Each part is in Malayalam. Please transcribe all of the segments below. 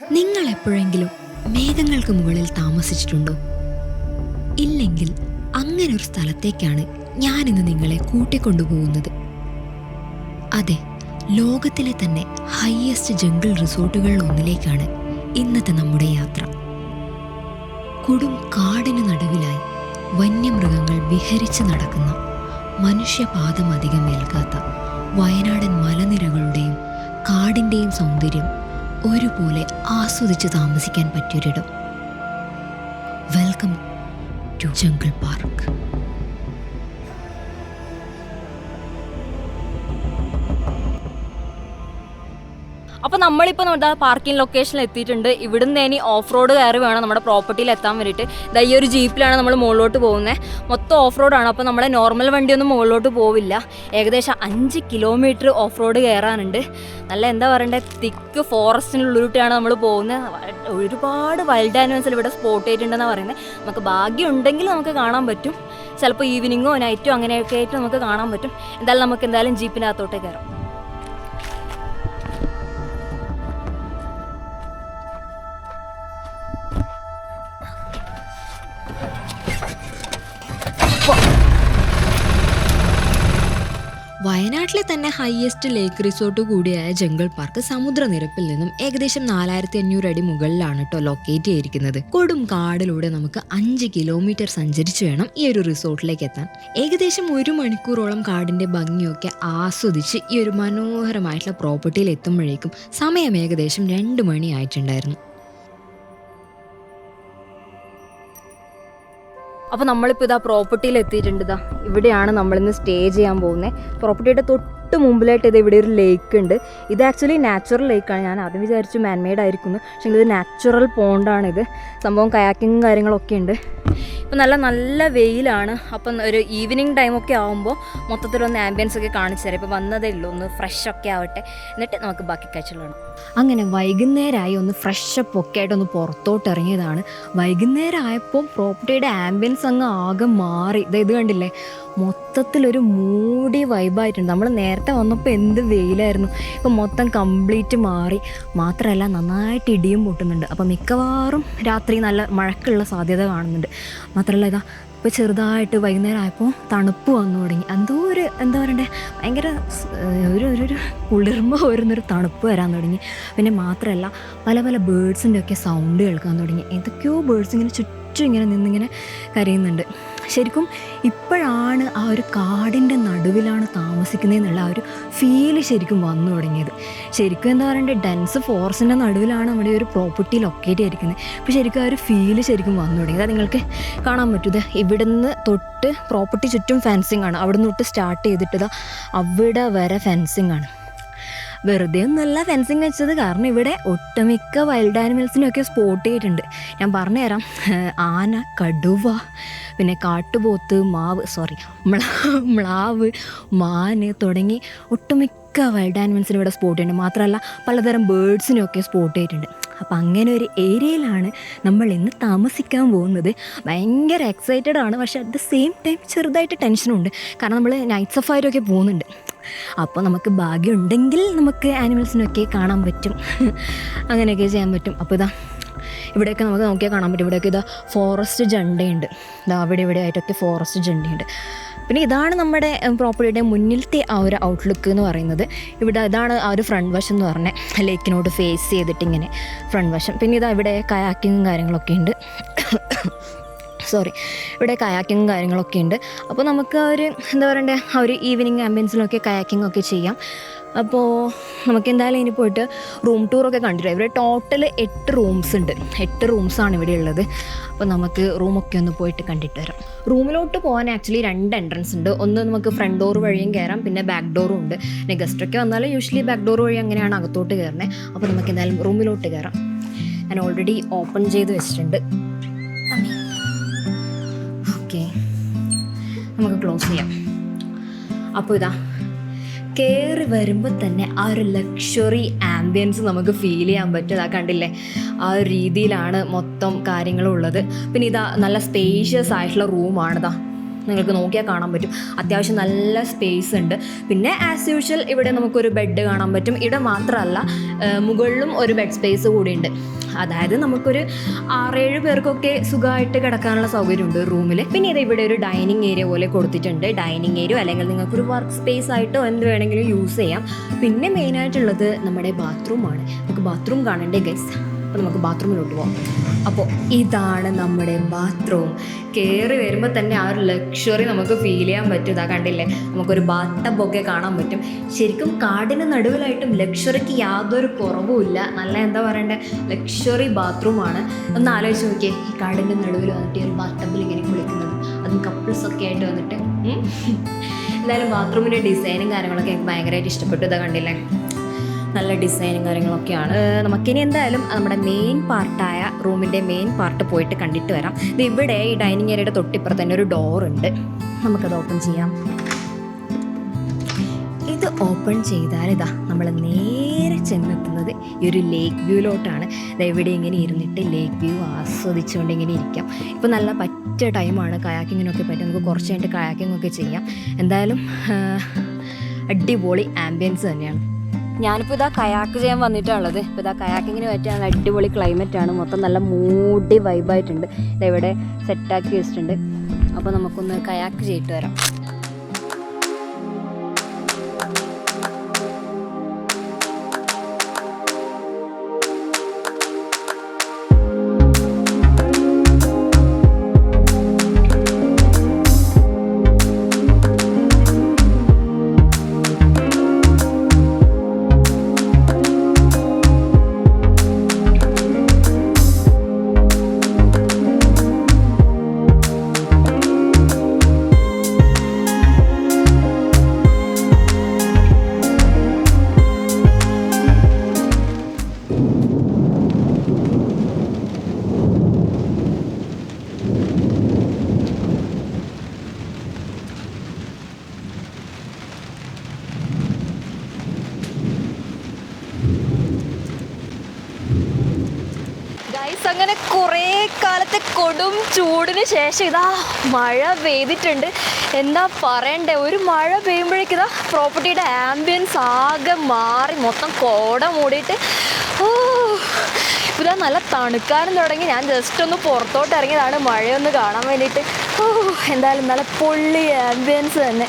നിങ്ങൾ എപ്പോഴെങ്കിലും മേഘങ്ങൾക്ക് മുകളിൽ താമസിച്ചിട്ടുണ്ടോ? ഇല്ലെങ്കിൽ അങ്ങനെ ഒരു സ്ഥലത്തേക്കാണ് ഞാനിന്ന് നിങ്ങളെ കൂട്ടിക്കൊണ്ടുപോകുന്നത്. അതെ ലോകത്തിലെ തന്നെ ഹയസ്റ്റ് ജംഗിൾ റിസോർട്ടുകളിൽ ഒന്നിലേക്കാണ് ഇന്നത്തെ നമ്മുടെ യാത്ര. കൊടും കാടിന് നടുവിലായി വന്യമൃഗങ്ങൾ വിഹരിച്ച് നടക്കുന്ന മനുഷ്യപാദം അധികം ഏൽക്കാത്ത വയനാടൻ മലനിരകളുടെയും കാടിന്റെയും സൗന്ദര്യം ഒരുപോലെ ആസ്വദിച്ച് താമസിക്കാൻ പറ്റിയൊരിടം. വെൽക്കം ടു ജംഗിൾ പാർക്ക് അപ്പോൾ നമ്മളിപ്പോൾ നമ്മുടെ പാർക്കിംഗ് ലൊക്കേഷനിൽ എത്തിയിട്ടുണ്ട്. ഇവിടുന്ന് ഇനി ഓഫ് റോഡ് കയറി വേണം നമ്മുടെ പ്രോപ്പർട്ടിയിൽ എത്താൻ വേണ്ടിയിട്ട്. ഈ ഒരു ജീപ്പിലാണ് നമ്മൾ മുകളിലോട്ട് പോകുന്നത് മൊത്തം ഓഫ് റോഡാണ് അപ്പോൾ നമ്മളെ നോർമൽ വണ്ടിയൊന്നും മുകളിലോട്ട് പോവില്ല. ഏകദേശം അഞ്ച് കിലോമീറ്റർ ഓഫ് റോഡ് കയറാനുണ്ട്. നല്ല എന്താ പറയണ്ടേ? തിക്ക് ഫോറസ്റ്റിനുള്ളിലൂടെയാണ് നമ്മൾ പോകുന്നത് ഒരുപാട് വൈൽഡ് ആനിമൽസിൽ ഇവിടെ സ്പോട്ട് ആയിട്ടുണ്ടെന്നാണ് പറയുന്നത് നമുക്ക് ഭാഗ്യം ഉണ്ടെങ്കിൽ നമുക്ക് കാണാൻ പറ്റും. ചിലപ്പോൾ ഈവനിങ്ങോ നൈറ്റോ അങ്ങനെയൊക്കെ ആയിട്ട് നമുക്ക് കാണാൻ പറ്റും. എന്തായാലും നമുക്ക് എന്തായാലും ജീപ്പിനകത്തോട്ടേ കയറാം. തന്നെ ഹയസ്റ്റ് ലേക്ക് റിസോർട്ട് കൂടിയായ ജംഗിൾ പാർക്ക് സമുദ്രനിരപ്പിൽ നിന്നും ഏകദേശം നാലായിരത്തി അഞ്ഞൂറ് അടി മുകളിലാണ് കേട്ടോ ലൊക്കേറ്റ് ചെയ്തിരിക്കുന്നത്. കൊടും കാടിലൂടെ നമുക്ക് അഞ്ച് കിലോമീറ്റർ സഞ്ചരിച്ച് വേണം ഈ ഒരു റിസോർട്ടിലേക്ക് എത്താൻ. ഏകദേശം ഒരു മണിക്കൂറോളം കാടിന്റെ ഭംഗിയൊക്കെ ആസ്വദിച്ച് ഈ ഒരു മനോഹരമായിട്ടുള്ള പ്രോപ്പർട്ടിയിൽ എത്തുമ്പോഴേക്കും സമയം ഏകദേശം രണ്ട് മണി ആയിട്ടുണ്ടായിരുന്നു. അപ്പോൾ നമ്മളിപ്പോൾ ഇതാ പ്രോപ്പർട്ടിയിൽ എത്തിയിട്ടുണ്ട് ഇതാ. ഇവിടെയാണ് നമ്മളിന്ന് സ്റ്റേ ചെയ്യാൻ പോകുന്നത് പ്രോപ്പർട്ടിയുടെ തൊട്ട് മുമ്പിലായിട്ട് ഇത് ഇവിടെ ഒരു ലേക്ക് ഉണ്ട്. ഇത് ആക്ച്വലി നാച്ചുറൽ ലേക്കാണ് ഞാൻ ആദ്യം വിചാരിച്ചു മാൻമെയ്ഡ് ആയിരിക്കുന്നു. പക്ഷേ ഇത് നാച്ചുറൽ പോണ്ടാണ് ഇത്. സംഭവം കയാക്കിങ്ങും കാര്യങ്ങളൊക്കെ ഉണ്ട്. ഇപ്പം നല്ല നല്ല വെയിലാണ്. അപ്പം ഒരു ഈവനിങ് ടൈമൊക്കെ ആകുമ്പോൾ മൊത്തത്തിലൊന്ന് ആംബിയൻസ് ഒക്കെ കാണിച്ചു തരാം. ഇപ്പോൾ വന്നതേ ഉള്ളൂ. ഒന്ന് ഫ്രഷ് ഒക്കെ ആവട്ടെ. എന്നിട്ട് നമുക്ക് ബാക്കി കാഴ്ചകളാണ് അങ്ങനെ വൈകുന്നേരമായി ഒന്ന് ഫ്രഷ് അപ്പ് ഒക്കെ ആയിട്ട് ഒന്ന് പുറത്തോട്ട് ഇറങ്ങിയതാണ്. വൈകുന്നേരം ആയപ്പോൾ പ്രോപ്പർട്ടിയുടെ ആംബിയൻസ് അങ്ങ് ആകെ മാറി. ദേ ഇത് കണ്ടില്ലേ? മൊത്തത്തിലൊരു മൂടി വൈബായിട്ടുണ്ട് നമ്മൾ നേരത്തെ വന്നപ്പോൾ എന്ത് വെയിലായിരുന്നു. ഇപ്പം മൊത്തം കംപ്ലീറ്റ് മാറി. മാത്രമല്ല നന്നായിട്ട് ഇടിയും പൊട്ടുന്നുണ്ട്. അപ്പോൾ മിക്കവാറും രാത്രി നല്ല മഴക്കുള്ള സാധ്യത കാണുന്നുണ്ട്. മാത്രമല്ല ഇതാ ഇപ്പോൾ ചെറുതായിട്ട് വൈകുന്നേരം ആയപ്പോൾ തണുപ്പ് വന്നു തുടങ്ങി. എന്തോ ഒരു എന്താ പറയണ്ടേ ഭയങ്കര ഒരു ഒരു കുളിർമ വരുന്നൊരു തണുപ്പ് വരാൻ തുടങ്ങി. പിന്നെ മാത്രമല്ല പല പല ബേഡ്സിന്റെ ഒക്കെ സൗണ്ട് കേൾക്കാൻ തുടങ്ങി. എന്തൊക്കെയോ ബേഡ്സ് ഇങ്ങനെ ചുറ്റും ഇങ്ങനെ നിന്നിങ്ങനെ കരയുന്നുണ്ട്. ശരിക്കും ഇപ്പോഴാണ് ആ ഒരു കാടിന്റെ നടുവിലാണ് താമസിക്കുന്നതെന്നുള്ള ആ ഒരു ഫീൽ ശരിക്കും വന്നു തുടങ്ങിയത്. ശരിക്കും എന്താ പറയണ്ടേ ഡെൻസ് ഫോറസ്റ്റിന്റെ നടുവിലാണ് നമ്മുടെ ഒരു പ്രോപ്പർട്ടി ലൊക്കേറ്റ് ആയിരിക്കുന്നത് അപ്പോൾ ശരിക്കും ആ ഒരു ഫീൽ ശരിക്കും വന്നു തുടങ്ങിയത് അത് നിങ്ങൾക്ക് കാണാൻ പറ്റും. ഇവിടുന്ന് തൊട്ട് പ്രോപ്പർട്ടി ചുറ്റും ഫെൻസിങ് ആണ്. അവിടെ നിന്ന് തൊട്ട് സ്റ്റാർട്ട് ചെയ്തിട്ട് അവിടെ വരെ ഫെൻസിങ് ആണ്. വെറുതെ ഒന്നല്ല ഫെൻസിങ് വെച്ചത്. കാരണം ഇവിടെ ഒട്ടുമിക്ക വൈൽഡ് ആനിമൽസിനെയൊക്കെ സ്പോട്ട് ചെയ്തിട്ടുണ്ട്. ഞാൻ പറഞ്ഞുതരാം. ആന കടുവ പിന്നെ കാട്ടുപോത്ത് മാവ് സോറി മ്ലാവ് മാന് തുടങ്ങി ഒട്ടുമിക്ക വൈൽഡ് ആനിമൽസിന് ഇവിടെ സ്പോട്ട് ചെയ്യുന്നുണ്ട് മാത്രമല്ല പലതരം ബേഡ്സിനെയൊക്കെ സ്പോട്ട് ചെയ്തിട്ടുണ്ട്. അപ്പം അങ്ങനെ ഒരു ഏരിയയിലാണ് നമ്മൾ ഇന്ന് താമസിക്കാൻ പോകുന്നത്. ഭയങ്കര എക്സൈറ്റഡ് ആണ്. പക്ഷേ അറ്റ് ദ സെയിം ടൈം ചെറുതായിട്ട് ടെൻഷനുണ്ട് കാരണം നമ്മൾ നൈറ്റ് സഫാരിയൊക്കെ പോകുന്നുണ്ട്. അപ്പോൾ നമുക്ക് ഭാഗ്യമുണ്ടെങ്കിൽ നമുക്ക് ആനിമൽസിനൊക്കെ കാണാൻ പറ്റും. അങ്ങനെയൊക്കെ ചെയ്യാൻ പറ്റും. അപ്പോൾ ഇതാ ഇവിടെയൊക്കെ നമുക്ക് നോക്കിയാൽ കാണാൻ പറ്റും. ഇവിടെയൊക്കെ ഇതാ ഫോറസ്റ്റ് ജണ്ടയുണ്ട്. ഇതാ അവിടെ ഇവിടെ ആയിട്ടൊക്കെ ഫോറസ്റ്റ് ജണ്ടയുണ്ട്. പിന്നെ ഇതാണ് നമ്മുടെ പ്രോപ്പർട്ടിയുടെ മുന്നിലത്തെ ആ ഒരു ഔട്ട്ലുക്ക് എന്ന് പറയുന്നത്. ഇവിടെ ഇതാണ് ആ ഒരു ഫ്രണ്ട് വശം എന്ന് പറഞ്ഞാൽ ലേക്കിനോട് ഫേസ് ചെയ്തിട്ട് ഇങ്ങനെ ഫ്രണ്ട് വശം. പിന്നെ ഇതാ ഇവിടെ കയാക്കിങ്ങും കാര്യങ്ങളൊക്കെ ഉണ്ട്. സോറി ഇവിടെ കയാക്കിങ്ങും കാര്യങ്ങളൊക്കെ ഉണ്ട്. അപ്പോൾ നമുക്ക് ആ ഒരു എന്താ പറയണ്ടേ ആ ഒരു ഈവനിങ് ആംബിയൻസിലൊക്കെ കയാക്കിംഗ് ഒക്കെ ചെയ്യാം. അപ്പോൾ നമുക്ക് എന്തായാലും ഇനി പോയിട്ട് റൂം ടൂറൊക്കെ കണ്ടിട്ട് ഇവിടെ ടോട്ടൽ എട്ട് റൂംസ് ഉണ്ട്. എട്ട് റൂംസാണ് ഇവിടെ ഉള്ളത്. അപ്പോൾ നമുക്ക് റൂമൊക്കെ ഒന്ന് പോയിട്ട് കണ്ടിട്ട് വരാം. റൂമിലോട്ട് പോകാൻ ആക്ച്വലി രണ്ട് എൻട്രൻസ് ഉണ്ട്. ഒന്ന് നമുക്ക് ഫ്രണ്ട് ഡോർ വഴിയും കയറാം പിന്നെ ബാക്ക് ഡോറും ഉണ്ട്. പിന്നെ ഗസ്റ്റൊക്കെ വന്നാൽ യൂഷ്വലി ബാക്ക് ഡോർ വഴി അങ്ങനെയാണ് അകത്തോട്ട് കയറുന്നത് അപ്പോൾ നമുക്ക് എന്തായാലും റൂമിലോട്ട് കയറാം ഞാൻ ഓൾറെഡി ഓപ്പൺ ചെയ്ത് വെച്ചിട്ടുണ്ട്. നമുക്ക് ക്ലോസ് ചെയ്യാം. അപ്പോൾ ഇതാ കയറി വരുമ്പോൾ തന്നെ ആ ഒരു ലക്ഷറി ആംബിയൻസ് നമുക്ക് ഫീൽ ചെയ്യാൻ പറ്റും. ആ കണ്ടില്ലേ? ആ ഒരു രീതിയിലാണ് മൊത്തം കാര്യങ്ങളുള്ളത്. പിന്നെ ഇതാ നല്ല സ്പേഷ്യസ് ആയിട്ടുള്ള റൂമാണിതാ നിങ്ങൾക്ക് നോക്കിയാൽ കാണാൻ പറ്റും. അത്യാവശ്യം നല്ല സ്പേസ് ഉണ്ട്. പിന്നെ ആസ് യൂഷ്വൽ ഇവിടെ നമുക്കൊരു ബെഡ് കാണാൻ പറ്റും. ഇവിടെ മാത്രമല്ല മുകളിലും ഒരു ബെഡ് സ്പേസ് കൂടിയുണ്ട്. അതായത് നമുക്കൊരു ആറേഴ് പേർക്കൊക്കെ സുഖമായിട്ട് കിടക്കാനുള്ള സൗകര്യമുണ്ട് റൂമിൽ പിന്നെ ഇത് ഇവിടെ ഒരു ഡൈനിങ് ഏരിയ പോലെ കൊടുത്തിട്ടുണ്ട്. ഡൈനിങ് ഏരിയ അല്ലെങ്കിൽ നിങ്ങൾക്കൊരു വർക്ക് സ്പേസ് ആയിട്ടോ എന്ത് വേണമെങ്കിലും യൂസ് ചെയ്യാം. പിന്നെ മെയിനായിട്ടുള്ളത് നമ്മുടെ ബാത്റൂമാണ് നമുക്ക് ബാത്റൂം കാണണ്ടേ ഗൈസ് അപ്പോൾ നമുക്ക് ബാത്റൂമിലോട്ട് പോകാം അപ്പോൾ ഇതാണ് നമ്മുടെ ബാത്റൂം. കയറി വരുമ്പോൾ തന്നെ ആ ഒരു ലക്ഷറി നമുക്ക് ഫീൽ ചെയ്യാൻ പറ്റും. ഇതാ കണ്ടില്ലേ? നമുക്കൊരു ബാത്തബൊക്കെ കാണാൻ പറ്റും. ശരിക്കും കാടിന് നടുവിലായിട്ടും ലക്ഷറിക്ക് യാതൊരു കുറവുമില്ല നല്ല എന്താ പറയണ്ടേ? ലക്ഷറി ബാത്റൂമാണ് ഒന്ന് ആലോചിച്ച് നോക്കിയേ. ഈ കാടിന്റെ നടുവിൽ വന്നിട്ട് ഒരു ബാത്തബിൽ ഇങ്ങനെ കുളിക്കുന്നത്. അതും കപ്പിൾസൊക്കെ ആയിട്ട് വന്നിട്ട്. എന്തായാലും ബാത്റൂമിന്റെ ഡിസൈനും കാര്യങ്ങളൊക്കെ എനിക്ക് ഭയങ്കരമായിട്ട് ഇഷ്ടപ്പെട്ടു. ഇതാ കണ്ടില്ലേ? നല്ല ഡിസൈനും കാര്യങ്ങളൊക്കെയാണ്. നമുക്കിനി എന്തായാലും നമ്മുടെ മെയിൻ പാർട്ടായ റൂമിന്റെ മെയിൻ പാർട്ട് പോയിട്ട് കണ്ടിട്ട് വരാം. ഇത് ഇവിടെ ഈ ഡൈനിങ് ഏരിയയുടെ തൊട്ടിപ്പുറത്ത് തന്നെ ഒരു ഉണ്ട്. നമുക്കത് ഓപ്പൺ ചെയ്യാം. ഇത് ഓപ്പൺ ചെയ്താൽ ഇതാ നമ്മൾ നേരെ ചെന്നെത്തുന്നത് ഈ ഒരു ലേക്ക് വ്യൂലോട്ടാണ് ഇവിടെ ഇങ്ങനെ ഇരുന്നിട്ട് ലേക്ക് വ്യൂ ആസ്വദിച്ചുകൊണ്ട് ഇങ്ങനെ ഇരിക്കാം. ഇപ്പോൾ നല്ല പറ്റിയ ടൈമാണ് കയാക്കിങ്ങിനൊക്കെ പറ്റും. നമുക്ക് കുറച്ച് കഴിഞ്ഞിട്ട് കയാക്കിങ്ങൊക്കെ ചെയ്യാം. എന്തായാലും അടിപൊളി ആംബിയൻസ് തന്നെയാണ്. ഞാനിപ്പോൾ ഇതാ കയാക്ക് ചെയ്യാൻ വന്നിട്ടാണുള്ളത്. ഇപ്പോൾ ഇതാ കയാക്കിങ്ങിന് പറ്റിയ നല്ല അടിപൊളി ആണ്. മൊത്തം നല്ല മൂടി വൈബായിട്ടുണ്ട് ഇതെവിടെ സെറ്റാക്കി വെച്ചിട്ടുണ്ട്. അപ്പോൾ നമുക്കൊന്ന് കയാക്ക് ചെയ്തിട്ട് വരാം. അങ്ങനെ കുറേ കാലത്തെ കൊടും ചൂടിന് ശേഷം ഇതാ മഴ പെയ്തിട്ടുണ്ട്. എന്താ പറയണ്ടേ? ഒരു മഴ പെയ്യുമ്പോഴേക്കും ഇതാ പ്രോപ്പർട്ടിയുടെ ആംബിയൻസ് ആകെ മാറി. മൊത്തം കോട മൂടിയിട്ട് ഓ ഇതാ നല്ല തണുക്കാനും തുടങ്ങി. ഞാൻ ജസ്റ്റ് ഒന്ന് പുറത്തോട്ട് ഇറങ്ങിയതാണ് മഴയൊന്ന് കാണാൻ വേണ്ടിയിട്ട്. ഓ എന്തായാലും നല്ല പൊള്ളി ആംബിയൻസ് തന്നെ.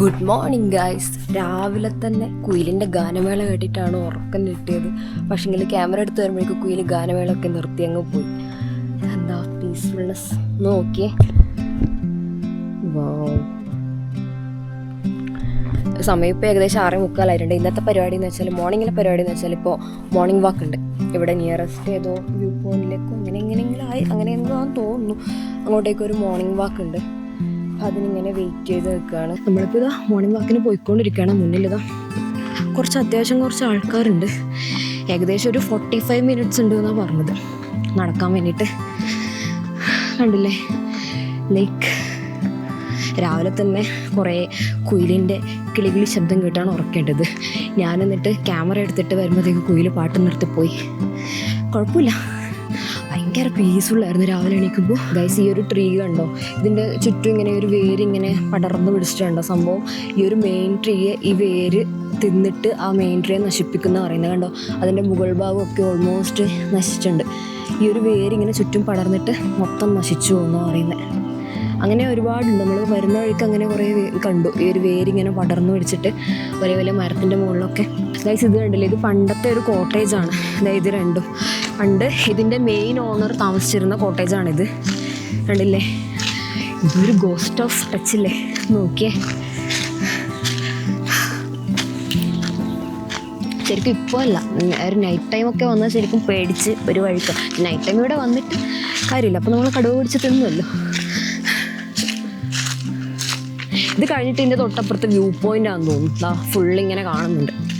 ഗുഡ് മോർണിംഗ് ഗായ്സ് രാവിലെ തന്നെ കുയിലിന്റെ ഗാനമേള കേട്ടിട്ടാണ് ഉറക്കം കിട്ടിയത്. പക്ഷെങ്കിൽ ക്യാമറ എടുത്ത് വരുമ്പോഴേക്കും കുയിൽ ഗാനമേളൊക്കെ നിർത്തി അങ്ങ് പോയി. എന്താ പീസ്ഫുൾനെസ് നോക്കിയേ. സമയം ഇപ്പോൾ ഏകദേശം ആറ് മുക്കാലായിട്ടുണ്ട്. ഇന്നത്തെ പരിപാടി എന്ന് വെച്ചാൽ മോർണിംഗിലെ പരിപാടി എന്ന് വെച്ചാൽ ഇപ്പോൾ മോർണിംഗ് വാക്ക് ഉണ്ട്. ഇവിടെ നിയറസ്റ്റ് ഏതോ വ്യൂ പോയിന്റിലേക്കോ അങ്ങനെ എങ്ങനെയെങ്കിലും ആയി അങ്ങനെ എന്തോ തോന്നുന്നു. അങ്ങോട്ടേക്ക് ഒരു മോർണിംഗ് വാക്ക് ഉണ്ട്. അപ്പം അതിനിങ്ങനെ വെയിറ്റ് ചെയ്ത് നിൽക്കുകയാണ് നമ്മളിപ്പോൾ ഇതാ മോർണിംഗ് വാക്കിന് പോയിക്കൊണ്ടിരിക്കുകയാണ്. മുന്നിലിതാ കുറച്ച് അത്യാവശ്യം കുറച്ച് ആൾക്കാരുണ്ട്. ഏകദേശം ഒരു ഫോർട്ടി ഫൈവ് മിനിറ്റ്സ് ഉണ്ട് എന്നാണ് പറഞ്ഞത്. നടക്കാൻ വേണ്ടിയിട്ട് കണ്ടില്ലേ? ലൈക്ക് രാവിലെ തന്നെ കുറേ കുയിലിന്റെ കിളികിളി ശബ്ദം കേട്ടാണ് ഉറക്കേണ്ടത്. ഞാൻ എന്നിട്ട് ക്യാമറ എടുത്തിട്ട് വരുമ്പോഴത്തേക്ക് കുയിൽ പാട്ട് നിർത്തിപ്പോയി. കുഴപ്പമില്ല. ഭയങ്കര പീസ്ഫുള്ളായിരുന്നു രാവിലെ എണീക്കുമ്പോൾ ഗൈസ് ഈ ഒരു ട്രീ കണ്ടോ? ഇതിന്റെ ചുറ്റും ഇങ്ങനെ ഒരു വേര് ഇങ്ങനെ പടർന്ന് പിടിച്ചിട്ടുണ്ടോ സംഭവം? ഈ ഒരു മെയിൻ ട്രീയെ ഈ വേര് തിന്നിട്ട് ആ മെയിൻ ട്രീയെ നശിപ്പിക്കുന്ന പറയുന്നത് കണ്ടോ? അതിന്റെ മുകൾ ഭാഗമൊക്കെ ഓൾമോസ്റ്റ് നശിച്ചിട്ടുണ്ട്. ഈ ഒരു വേര് ഇങ്ങനെ ചുറ്റും പടർന്നിട്ട് മൊത്തം നശിച്ചു എന്ന് പറയുന്നത്. അങ്ങനെ ഒരുപാടുണ്ട്. നമ്മൾ വരുന്ന വഴിക്ക് അങ്ങനെ കുറേ കണ്ടു. ഈ ഒരു വേരിങ്ങനെ പടർന്നു പിടിച്ചിട്ട് വലിയ വലിയ മരത്തിന്റെ മുകളിലൊക്കെ. ഗൈസ് ഇത് കണ്ടില്ലേ? ഇത് പണ്ടത്തെ ഒരു കോട്ടേജാണ് അതായത് ഇത് രണ്ടും. പണ്ട് ഇതിന്റെ മെയിൻ ഓണർ താമസിച്ചിരുന്ന കോട്ടേജാണിത് കണ്ടില്ലേ? ഇതൊരു ഗോസ്റ്റ് ഓഫ് ടച്ച് ഇല്ലേ? നോക്കിയേ. ശരിക്കും ഇപ്പോൾ അല്ല. ഒരു നൈറ്റ് ടൈം ഒക്കെ വന്നാൽ ശരിക്കും പേടിച്ച് ഒരു വഴിക്ക് നൈറ്റ് ടൈം ഇവിടെ വന്നിട്ട് കാര്യമില്ല. അപ്പോൾ നമ്മൾ കടുവ പിടിച്ച് തിന്നുമല്ലോ ഇത് കഴിഞ്ഞിട്ട് ഇതിന്റെ തൊട്ടപ്പുറത്ത് വ്യൂ പോയിന്റ് ആണെന്ന് തോന്നുന്നു. ഫുൾ ഇങ്ങനെ കാണുന്നുണ്ട്.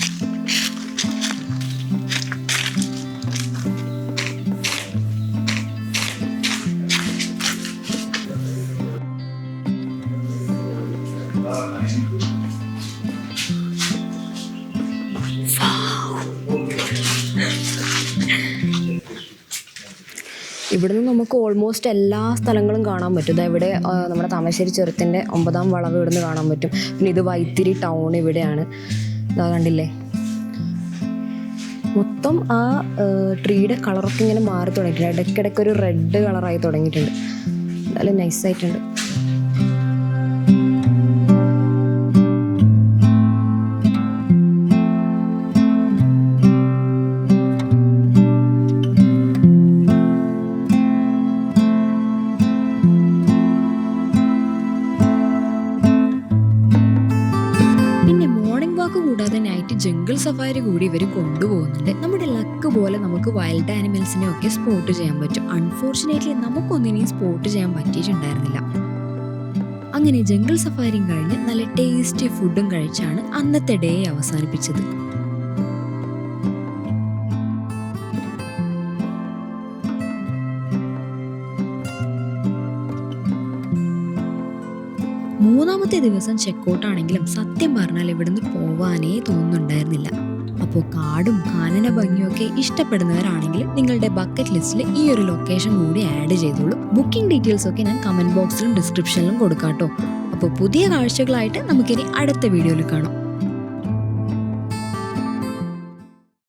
ഇവിടുന്ന് നമുക്ക് ഓൾമോസ്റ്റ് എല്ലാ സ്ഥലങ്ങളും കാണാൻ പറ്റും. ഇവിടെ നമ്മുടെ താമരശ്ശേരി ചുരത്തിന്റെ ഒമ്പതാം വളവ് ഇവിടുന്ന് കാണാൻ പറ്റും. പിന്നെ ഇത് വൈത്തിരി ടൗൺ ഇവിടെയാണ്. കണ്ടില്ലേ? മൊത്തം ആ ട്രീയുടെ കളറൊക്കെ ഇങ്ങനെ മാറി തുടങ്ങിയിട്ടുണ്ട്. ഇടയ്ക്കിടയ്ക്ക് ഒരു റെഡ് കളറായി തുടങ്ങിയിട്ടുണ്ട്. നല്ല നൈസായിട്ടുണ്ട് കൂടി ഇവർ കൊണ്ടുപോകുന്നുണ്ട്. നമ്മുടെ ലക്ക് പോലെ നമുക്ക് വൈൽഡ് ആനിമൽസിനെ ഒക്കെ സ്പോട്ട് ചെയ്യാൻ പറ്റും. അൺഫോർച്ചുനേറ്റ്ലി നമുക്കൊന്നിനെയും സ്പോട്ട് ചെയ്യാൻ പറ്റിയിട്ടുണ്ടായിരുന്നില്ല. അങ്ങനെ ജംഗിൾ സഫാരിയും കഴിഞ്ഞ് നല്ല ടേസ്റ്റി ഫുഡും കഴിച്ചാണ് അന്നത്തെ ഡേ അവസാനിപ്പിച്ചത്. മൂന്നാമത്തെ ദിവസം ചെക്കൗട്ട് ആണെങ്കിലും സത്യം പറഞ്ഞാൽ ഇവിടുന്ന് പോവാനേ തോന്നുന്നുണ്ടായിരുന്നില്ല. അപ്പോൾ കാടും കാനന ഭംഗിയൊക്കെ ഇഷ്ടപ്പെടുന്നവരാണെങ്കിൽ നിങ്ങളുടെ ബക്കറ്റ് ലിസ്റ്റിൽ ഈ ഒരു ലൊക്കേഷൻ കൂടി ആഡ് ചെയ്തോളൂ. ബുക്കിംഗ് ഡീറ്റെയിൽസ് ഒക്കെ ഞാൻ കമന്റ് ബോക്സിലും ഡിസ്ക്രിപ്ഷനിലും കൊടുക്കാട്ടോ അപ്പോൾ പുതിയ കാഴ്ചകളായിട്ട് നമുക്കിനി അടുത്ത വീഡിയോയിൽ കാണാം.